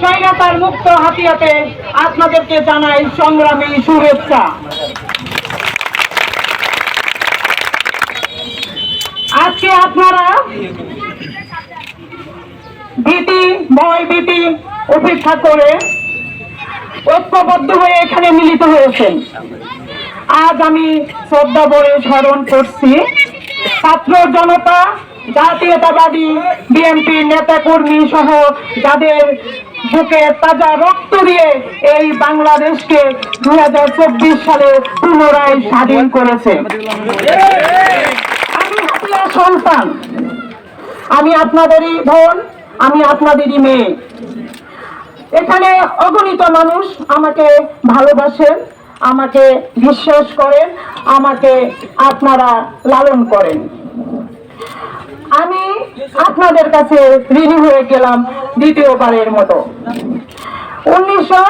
স্বৈরাচার মুক্ত হাতিয়াতে আপনাদেরকে জানাই সংগ্রামী শুভেচ্ছা। আজকে আপনারা ভীতি, ভয় ভীতি উপেক্ষা করে ঐক্যবদ্ধ হয়ে এখানে মিলিত হয়েছেন। আজ আমি শ্রদ্ধা বয়ে স্মরণ করছি ছাত্র জনতা জাতীয়তাবাদী বিএনপি নেতা কর্মী সহ যাদের বুকে তাজা রক্ত দিয়ে এই বাংলাদেশকে দু হাজার চব্বিশ সালে পুনরায় স্বাধীন করেছে। আমি সন্তান। আমি আপনাদেরই বোন, আমি আপনাদেরই মেয়ে। এখানে অগণিত মানুষ আমাকে ভালোবাসেন, আমাকে বিশ্বাস করেন, আমাকে আপনারা লালন করেন। আমি আপনাদের কাছে ঋণী হয়ে গেলাম দ্বিতীয়বারের মতো। উনিশশো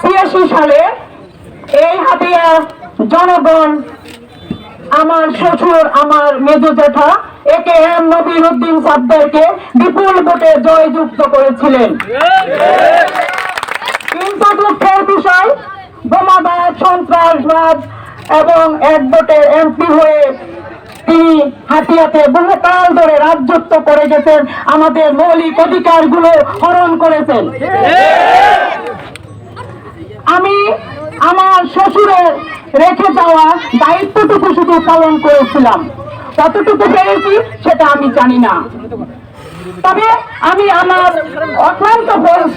ছিয়াশি সালে এই হাতিয়া জনগণ আমার শ্বশুর, আমার মেজো জেঠা একে এম নবীর উদ্দিন সাদ্দারকে বিপুল ভোটে জয়যুক্ত করেছিলেন। কিন্তু দুঃখের বিষয় বোমাবাদ সন্ত্রাসবাদ এবং এক ভোটে এমপি হয়ে তিনি হাতিয়াতে বহুকাল ধরে রাজত্ব করে গেছেন, আমাদের মৌলিক অধিকারগুলো হরণ করেছেন। আমি আমার শ্বশুরের রেখে যাওয়া দায়িত্বটুকু শুধু পালন করেছিলাম। কতটুকু পেরেছি, সেটা আমি জানি না। তবে আমি আমার অক্লান্ত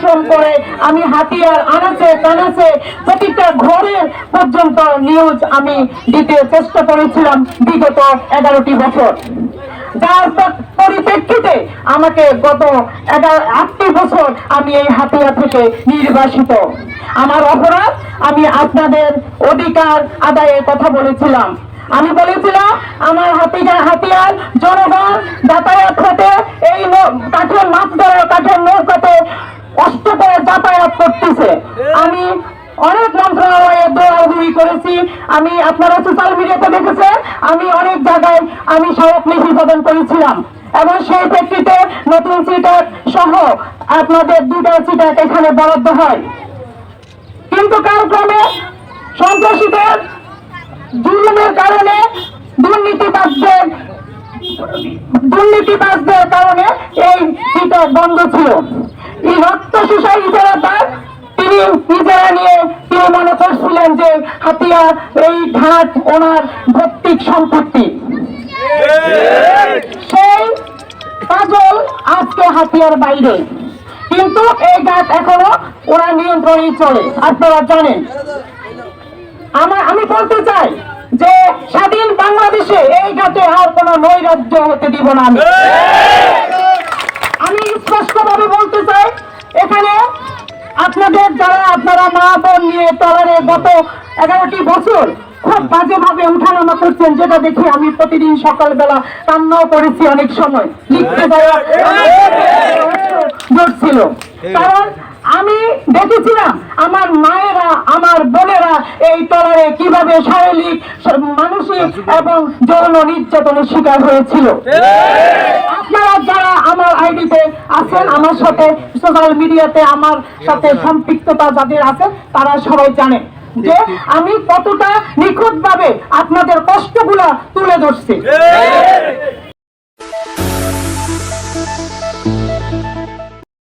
পরিশ্রম করে আমি হাতিয়ার আনাচে কানাচে প্রতিটা ঘরে পর্যন্ত নিউজ আমি দিতে চেষ্টা করেছিলাম বিগত এগারোটি বছর। যার পরিপ্রেক্ষিতে আমাকে গত এগারো আটটি বছর আমি এই হাতিয়া থেকে নির্বাসিত। আমার অপরাধ, আমি আপনাদের অধিকার আদায়ের কথা বলেছিলাম। আমি বলেছিলাম, আমার হাতিয়ার হাতিয়ার, জনগণ যাতায়াত হতে এই কাঠের মাছ ধরে কাঠের নৌকাতে করতেছে আমি অনেক মন্ত্রণালয়ে দৌড়াদৌড়ি করেছি। আমি আপনারা সোশ্যাল মিডিয়াতে দেখেছেন, আমি অনেক জায়গায় আমি সড়ক মিছিল প্রদান করেছিলাম। এবং সেই প্রেক্ষিতে নতুন সিটার সহ আপনাদের দুটো সিটার এখানে বরাদ্দ হয়। কিন্তু কালক্রমে সন্ত্রাসীদের জুলুমের কারণে, দুর্নীতিবাজদের দুর্নীতিবাজদের কারণে এই সিটটা বন্ধ ছিল। যে হাতিয়া এই ঘাট ওনার ভৌতিক সম্পত্তি। সেই কাজল আজকে হাতিয়ার বাইরে। কিন্তু এই এখনও ওরা চলে, আপনারা জানেন। আমার আমি বলতে চাই যে স্বাধীন বাংলাদেশে এই ঘাটে আর কোনো নৈরাজ্য হতে দিব না আমি। আমি স্পষ্টভাবে বলতে চাই, এখানে আপনাদের যারা, আপনারা মা বোন নিয়ে তলারে গত এগারোটি বছর খুব বাজেভাবে উঠানামা করছেন, যেটা দেখে আমি প্রতিদিন সকালবেলা কান্নাও করেছি অনেক সময়। লিখতে যাওয়া ছিল। কারণ আমি দেখেছিলাম আমার মায়েরা, আমার বোনেরা এই তলারে কীভাবে শারীরিক মানসিক এবং যৌন নির্যাতনের শিকার হয়েছিল। আপনারা যারা আমার আইডিতে আছেন, আমার সাথে সোশ্যাল মিডিয়াতে আমার সাথে সম্পৃক্ততা যাদের আছে, তারা সবাই জানে। যে আমি কতটা নিখুঁত ভাবে আপনাদের কষ্টগুলা তুলে ধরছি।